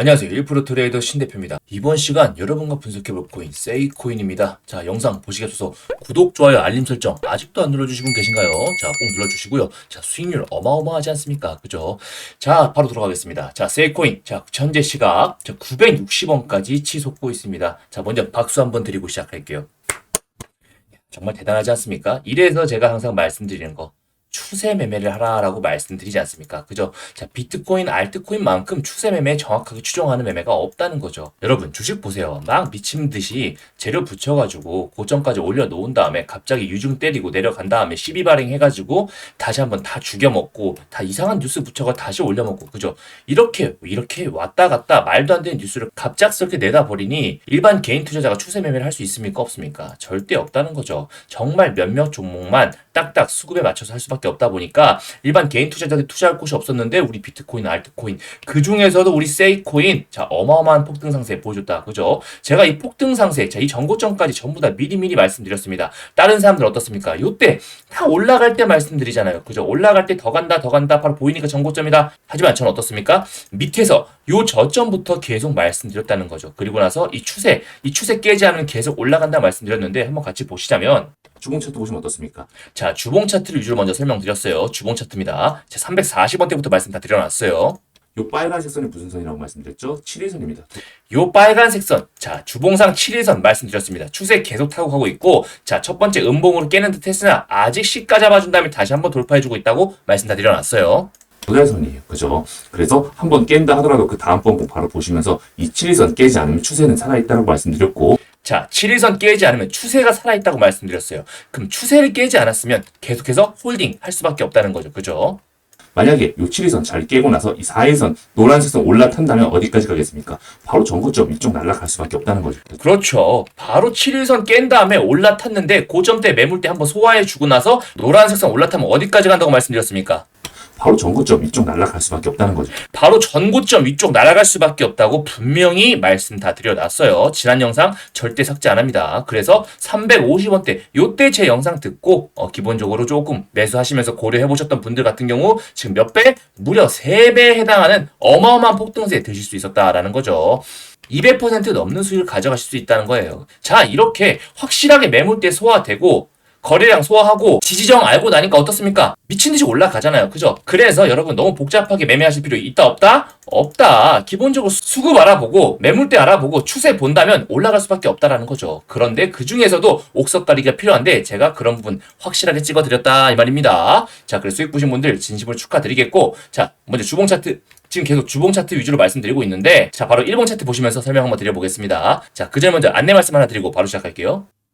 안녕하세요. 1% 트레이더 신대표입니다. 이번 시간 여러분과 분석해볼 코인 세이코인입니다. 자 영상 보시기 앞서서 구독, 좋아요, 알림 설정 아직도 안 눌러주신 분 계신가요? 자 꼭 눌러주시고요. 자 수익률 어마어마하지 않습니까? 그죠? 자 바로 들어가겠습니다. 자 세이코인 자 현재 시각 자 960원까지 치솟고 있습니다. 자 먼저 박수 한번 드리고 시작할게요. 정말 대단하지 않습니까? 이래서 제가 항상 말씀드리는 거 추세 매매를 하라라고 말씀드리지 않습니까? 그죠? 자, 비트코인, 알트코인만큼 추세 매매 정확하게 추정하는 매매가 없다는 거죠. 여러분, 주식 보세요. 막 미친 듯이 재료 붙여가지고 고점까지 올려놓은 다음에 갑자기 유중 때리고 내려간 다음에 시비 발행해가지고 다시 한번 다 죽여먹고 다 이상한 뉴스 붙여가 다시 올려먹고 그죠? 이렇게 이렇게 왔다 갔다 말도 안 되는 뉴스를 갑작스럽게 내다 버리니 일반 개인 투자자가 추세 매매를 할 수 있습니까? 없습니까? 절대 없다는 거죠. 정말 몇몇 종목만 딱딱 수급에 맞춰서 할 수밖에 없다 보니까 일반 개인 투자자들 투자할 곳이 없었는데 우리 비트코인, 알트코인 그 중에서도 우리 세이코인 자 어마어마한 폭등 상세 보여줬다 그죠? 제가 이 폭등 상세 자 이 전고점까지 전부 다 미리미리 말씀드렸습니다. 다른 사람들 어떻습니까? 요때 다 올라갈 때 말씀드리잖아요. 그죠? 올라갈 때 더 간다 더 간다 바로 보이니까 전고점이다. 하지만 저는 어떻습니까? 밑에서 요 저점부터 계속 말씀드렸다는 거죠. 그리고 나서 이 추세 이 추세 깨지 않으면 계속 올라간다 말씀드렸는데 한번 같이 보시자면 주봉 차트 보시면 어떻습니까? 자, 주봉 차트를 위주로 먼저 설명드렸어요. 주봉 차트입니다. 자, 340원 대부터 말씀 다 드려놨어요. 요 빨간색 선이 무슨 선이라고 말씀드렸죠? 7일선입니다. 요 빨간색 선, 자, 주봉상 7일선 말씀드렸습니다. 추세 계속 타고 가고 있고, 자, 첫 번째 음봉으로 깨는 듯 했으나, 아직 시가 잡아준 다음에 다시 한번 돌파해주고 있다고 말씀 다 드려놨어요. 도달선이에요. 그죠? 그래서 한 번 깬다 하더라도 그 다음 번 바로 보시면서 이 7일선 깨지 않으면 추세는 살아있다고 말씀드렸고 자, 7일선 깨지 않으면 추세가 살아있다고 말씀드렸어요. 그럼 추세를 깨지 않았으면 계속해서 홀딩 할 수밖에 없다는 거죠. 그죠? 만약에 요 7일선 잘 깨고 나서 이 4일선 노란색 선 올라탄다면 어디까지 가겠습니까? 바로 전고점 이쪽 날아갈 수밖에 없다는 거죠. 그렇죠. 바로 7일선 깬 다음에 올라탔는데 고점대 매물대 한번 소화해 주고 나서 노란색 선 올라타면 어디까지 간다고 말씀드렸습니까? 바로 전고점 이쪽 날아갈 수밖에 없다는 거죠. 바로 전고점 위쪽 날아갈 수밖에 없다고 분명히 말씀 다 드려놨어요. 지난 영상 절대 삭제 안 합니다. 그래서 350원대 요때 제 영상 듣고 어, 기본적으로 조금 매수하시면서 고려해 보셨던 분들 같은 경우 지금 몇 배? 무려 3배에 해당하는 어마어마한 폭등세 드실 수 있었다라는 거죠. 200% 넘는 수익을 가져가실 수 있다는 거예요. 자, 이렇게 확실하게 매물대 소화되고 거래량 소화하고 지지정 알고 나니까 어떻습니까? 미친 듯이 올라가잖아요. 그죠? 그래서 여러분 너무 복잡하게 매매하실 필요 있다 없다? 없다. 기본적으로 수급 알아보고 매물대 알아보고 추세 본다면 올라갈 수밖에 없다라는 거죠. 그런데 그 중에서도 옥석 가리기가 필요한데 제가 그런 부분 확실하게 찍어 드렸다 이 말입니다. 자, 그래서 수익 보신 분들 진심으로 축하드리겠고 자, 먼저 주봉 차트 지금 계속 주봉 차트 위주로 말씀드리고 있는데 자, 바로 1봉 차트 보시면서 설명 한번 드려보겠습니다. 자, 그 전에 먼저 안내 말씀 하나 드리고 바로 시작할게요.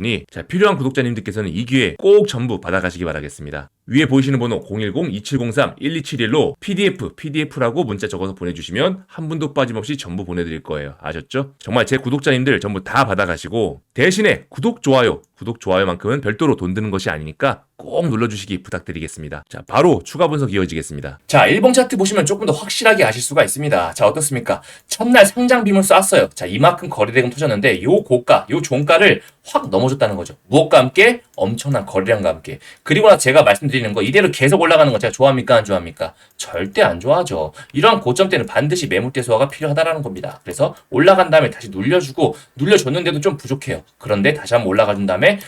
니 자, 필요한 구독자님들께서는 이 기회 꼭 전부 받아가시기 바라겠습니다. 위에 보이시는 번호 010-2703-1271로 PDF, PDF라고 문자 적어서 보내주시면 한 분도 빠짐없이 전부 보내드릴 거예요. 아셨죠? 정말 제 구독자님들 전부 다 받아가시고 대신에 구독, 좋아요, 구독, 좋아요만큼은 별도로 돈 드는 것이 아니니까 꼭 눌러주시기 부탁드리겠습니다. 자, 바로 추가 분석 이어지겠습니다. 자, 일봉 차트 보시면 조금 더 확실하게 아실 수가 있습니다. 자, 어떻습니까? 첫날 상장 빔을 쐈어요. 자, 이만큼 거래대금 터졌는데 요 고가, 요 종가를 확 넘어줬다는 거죠. 무엇과 함께? 엄청난 거래량과 함께. 그리고 나서 제가 말씀드리는 거 이대로 계속 올라가는 거 제가 좋아합니까? 안 좋아합니까? 절대 안 좋아하죠. 이러한 고점 때는 반드시 매물대 소화가 필요하다라는 겁니다. 그래서 올라간 다음에 다시 눌려주고 눌려줬는데도 좀 부족해요. 그런데 다시 한번 올라가 준 다음에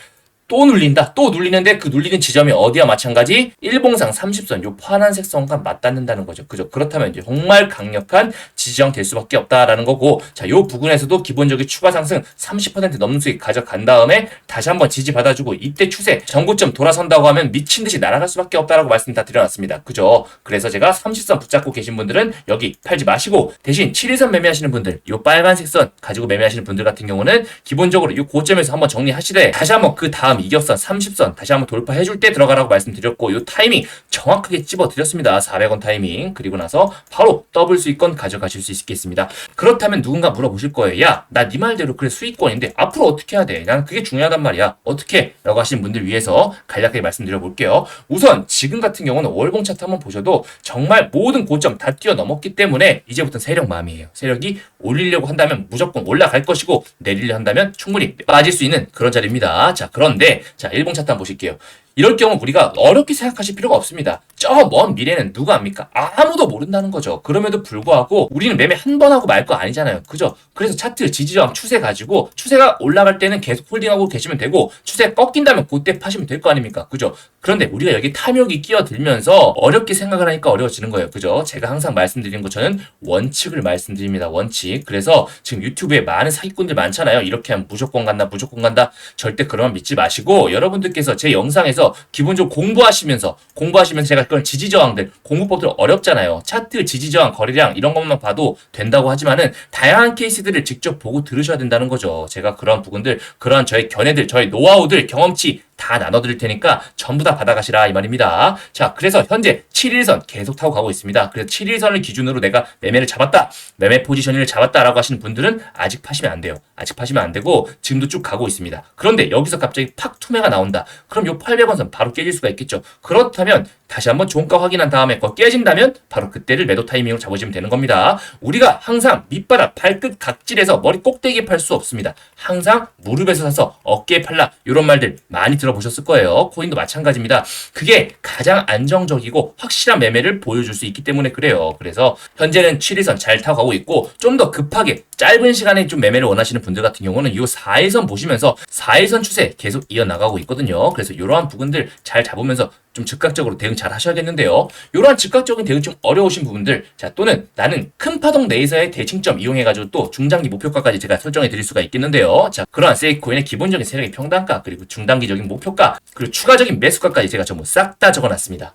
또 눌린다. 또 눌리는데 그 눌리는 지점이 어디와 마찬가지? 일봉상 30선 요 파란색 선과 맞닿는다는 거죠. 그죠? 그렇다면 이제 정말 강력한 지지형 될 수밖에 없다라는 거고 자, 요 부분에서도 기본적인 추가 상승 30% 넘는 수익 가져간 다음에 다시 한번 지지 받아주고 이때 추세 전고점 돌아선다고 하면 미친 듯이 날아갈 수밖에 없다라고 말씀 다 드려놨습니다. 그죠? 그래서 제가 30선 붙잡고 계신 분들은 여기 팔지 마시고 대신 7일선 매매하시는 분들 요 빨간색 선 가지고 매매하시는 분들 같은 경우는 기본적으로 요 고점에서 한번 정리하시되 다시 한번 그 다음 이격선 30선 다시 한번 돌파해줄 때 들어가라고 말씀드렸고 요 타이밍 정확하게 찝어드렸습니다. 400원 타이밍 그리고 나서 바로 더블 수익권 가져가실 수 있겠습니다. 그렇다면 누군가 물어보실 거예요. 야, 나 네 말대로 그래 수익권인데 앞으로 어떻게 해야 돼? 나는 그게 중요하단 말이야. 어떻게? 라고 하시는 분들 위해서 간략하게 말씀드려 볼게요. 우선 지금 같은 경우는 월봉 차트 한번 보셔도 정말 모든 고점 다 뛰어넘었기 때문에 이제부터 세력 마음이에요. 세력이 올리려고 한다면 무조건 올라갈 것이고 내리려 한다면 충분히 빠질 수 있는 그런 자리입니다. 자, 그런데 자, 일봉 차트 한번 보실게요. 이럴 경우 우리가 어렵게 생각하실 필요가 없습니다. 저 먼 미래는 누가 압니까? 아무도 모른다는 거죠. 그럼에도 불구하고 우리는 매매 한 번 하고 말 거 아니잖아요. 그죠? 그래서 차트 지지저항 추세 가지고 추세가 올라갈 때는 계속 홀딩하고 계시면 되고 추세 꺾인다면 그때 파시면 될 거 아닙니까? 그죠? 그런데 우리가 여기 탐욕이 끼어들면서 어렵게 생각을 하니까 어려워지는 거예요. 그죠? 제가 항상 말씀드리는 것처럼 원칙을 말씀드립니다. 원칙. 그래서 지금 유튜브에 많은 사기꾼들 많잖아요. 이렇게 하면 무조건 간다, 무조건 간다. 절대 그러면 믿지 마시고 여러분들께서 제 영상에서 기본적으로 공부하시면서 공부하시면서 제가 그런 지지 저항들 공부법들 어렵잖아요. 차트, 지지 저항, 거래량 이런 것만 봐도 된다고 하지만은 다양한 케이스들을 직접 보고 들으셔야 된다는 거죠. 제가 그런 부분들, 그런 저의 견해들, 저의 노하우들, 경험치 다 나눠드릴 테니까 전부 다 받아가시라 이 말입니다. 자, 그래서 현재 7일선 계속 타고 가고 있습니다. 그래서 7일선을 기준으로 내가 매매를 잡았다, 매매 포지션을 잡았다라고 하시는 분들은 아직 파시면 안 돼요. 아직 파시면 안 되고 지금도 쭉 가고 있습니다. 그런데 여기서 갑자기 팍 투매가 나온다. 그럼 요 800원 선 바로 깨질 수가 있겠죠. 그렇다면 다시 한번 종가 확인한 다음에 거 깨진다면 바로 그때를 매도 타이밍으로 잡으시면 되는 겁니다. 우리가 항상 밑바닥 발끝 각질에서 머리 꼭대기에 팔 수 없습니다. 항상 무릎에서 사서 어깨에 팔라 이런 말들 많이 들어 보셨을 거예요. 코인도 마찬가지입니다. 그게 가장 안정적이고 확실한 매매를 보여줄 수 있기 때문에 그래요. 그래서 현재는 7일선 잘 타고 가고 있고 좀 더 급하게 짧은 시간에 좀 매매를 원하시는 분들 같은 경우는 이 4일선 보시면서 4일선 추세 계속 이어나가고 있거든요. 그래서 이러한 부분들 잘 잡으면서 좀 즉각적으로 대응 잘 하셔야겠는데요. 이러한 즉각적인 대응 좀 어려우신 부분들, 자 또는 나는 큰 파동 내에서의 대칭점 이용해가지고 또 중장기 목표가까지 제가 설정해 드릴 수가 있겠는데요. 자 그러한 세이코인의 기본적인 세력의 평단가 그리고 중단기적인 목표가 그리고 추가적인 매수가까지 제가 전부 싹 다 적어놨습니다.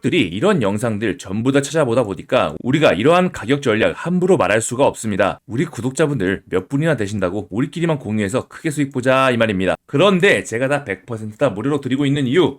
들이 이런 영상들 전부 다 찾아보다 보니까 우리가 이러한 가격 전략 함부로 말할 수가 없습니다. 우리 구독자분들 몇 분이나 되신다고 우리끼리만 공유해서 크게 수익 보자 이 말입니다. 그런데 제가 다 100%다 무료로 드리고 있는 이유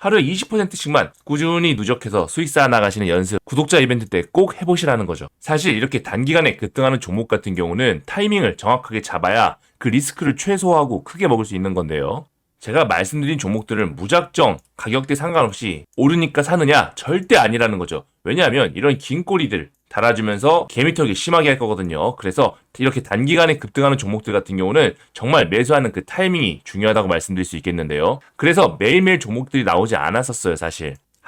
하루에 20%씩만 꾸준히 누적해서 수익 쌓아 나가시는 연습 구독자 이벤트 때 꼭 해보시라는 거죠. 사실 이렇게 단기간에 급등하는 종목 같은 경우는 타이밍을 정확하게 잡아야 그 리스크를 최소화하고 크게 먹을 수 있는 건데요. 제가 말씀드린 종목들은 무작정 가격대 상관없이 오르니까 사느냐? 절대 아니라는 거죠. 왜냐하면 이런 긴 꼬리들 달아주면서 개미털기 심하게 할 거거든요. 그래서 이렇게 단기간에 급등하는 종목들 같은 경우는 정말 매수하는 그 타이밍이 중요하다고 말씀드릴 수 있겠는데요. 그래서 매일매일 종목들이 나오지 않았었어요, 사실.